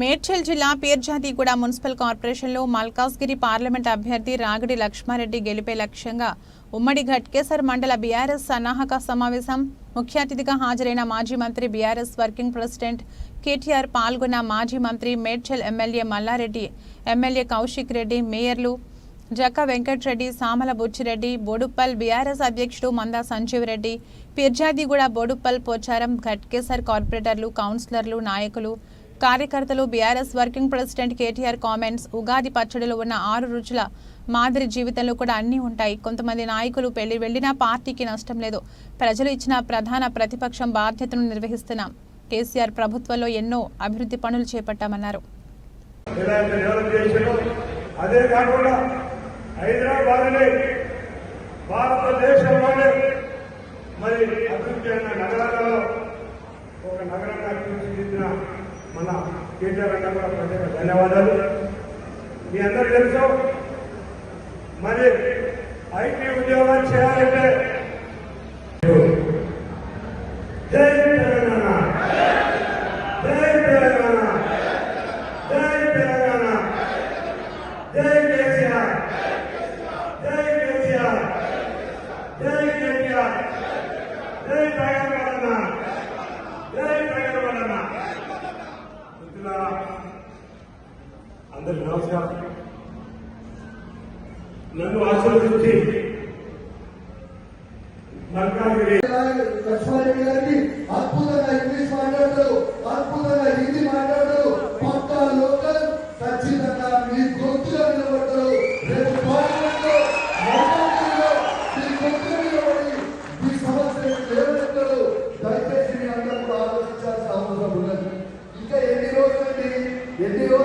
మేడ్చల్ జిల్లా పీర్జాదిగూడ మున్సిపల్ కార్పొరేషన్లో మల్కాజ్గిరి పార్లమెంట్ అభ్యర్థి రాగిడి లక్ష్మారెడ్డి గెలిపే లక్ష్యంగా ఉమ్మడి ఘట్కేసర్ మండల బీఆర్ఎస్ సన్నాహక సమావేశం. ముఖ్య అతిథిగా హాజరైన మాజీ మంత్రి బీఆర్ఎస్ వర్కింగ్ ప్రెసిడెంట్ కేటీఆర్ పాల్గొన్న మాజీ మంత్రి మేడ్చల్ ఎమ్మెల్యే మల్లారెడ్డి ఎమ్మెల్యే కౌశిక్ రెడ్డి మేయర్లు జక్క వెంకట్రెడ్డి సామల బుచ్చిరెడ్డి బోడుప్పల్ బీఆర్ఎస్ అధ్యక్షుడు మందా సంజీవ్ రెడ్డి పిర్జాదిగూడ బోడుప్పల్ పోచారం ఘట్కేసర్ కార్పొరేటర్లు కౌన్సిలర్లు నాయకులు కార్యకర్తలు BRS working president KTR comments Ugadi పచ్చడిలో ఉన్న ఆరు రుచుల మాదిరి జీవితంలో కూడా అన్నీ ఉంటాయి. కొంతమంది నాయకులు పెళ్ళి వెళ్ళినా పార్టీకి నష్టం లేదు. ప్రజలు ఇచ్చిన ప్రధాన ప్రతిపక్షం బాధ్యతను నిర్వహిస్తున్నాం కేసీఆర్ ప్రభుత్వంలో ఎన్నో అభివృద్ధి పనులు చేపట్టామన్నారు. అదే కాకుండా హైదరాబాద్నే భారతదేశంలోనే మరి అభివృద్ధి అయిన నగరాలలో ఒక నగరంగా తీర్చిదిద్దిన మన కేటీఆర్ అన్న కూడా ప్రత్యేక ధన్యవాదాలు. మీ అందరికీ తెలుసు మరి ఐటీ ఉద్యోగాలు చేయాలంటే జై తెలంగాణ అందరికి నమస్కారం. నన్ను ఆశీర్వదించి మల్కాగిరి గారికి అద్భుతంగా ఇంగ్లీష్ మాట్లాడతారు అద్భుతంగా హిందీ మాట్లాడతారు పక్కా లోకల్ ఖచ్చితంగా మీ గొంతులో నిలబడతారు. రేపు పార్లమెంట్ మీ గొంతులో నిలబడి మీ సమస్యలు లేవనెత్తారు. దయచేసి మీ అందరూ ఆలోచించాల్సిన అవసరం ఉన్నది. ఇంకా ఎన్ని రోజులండి? ఎన్ని రోజులు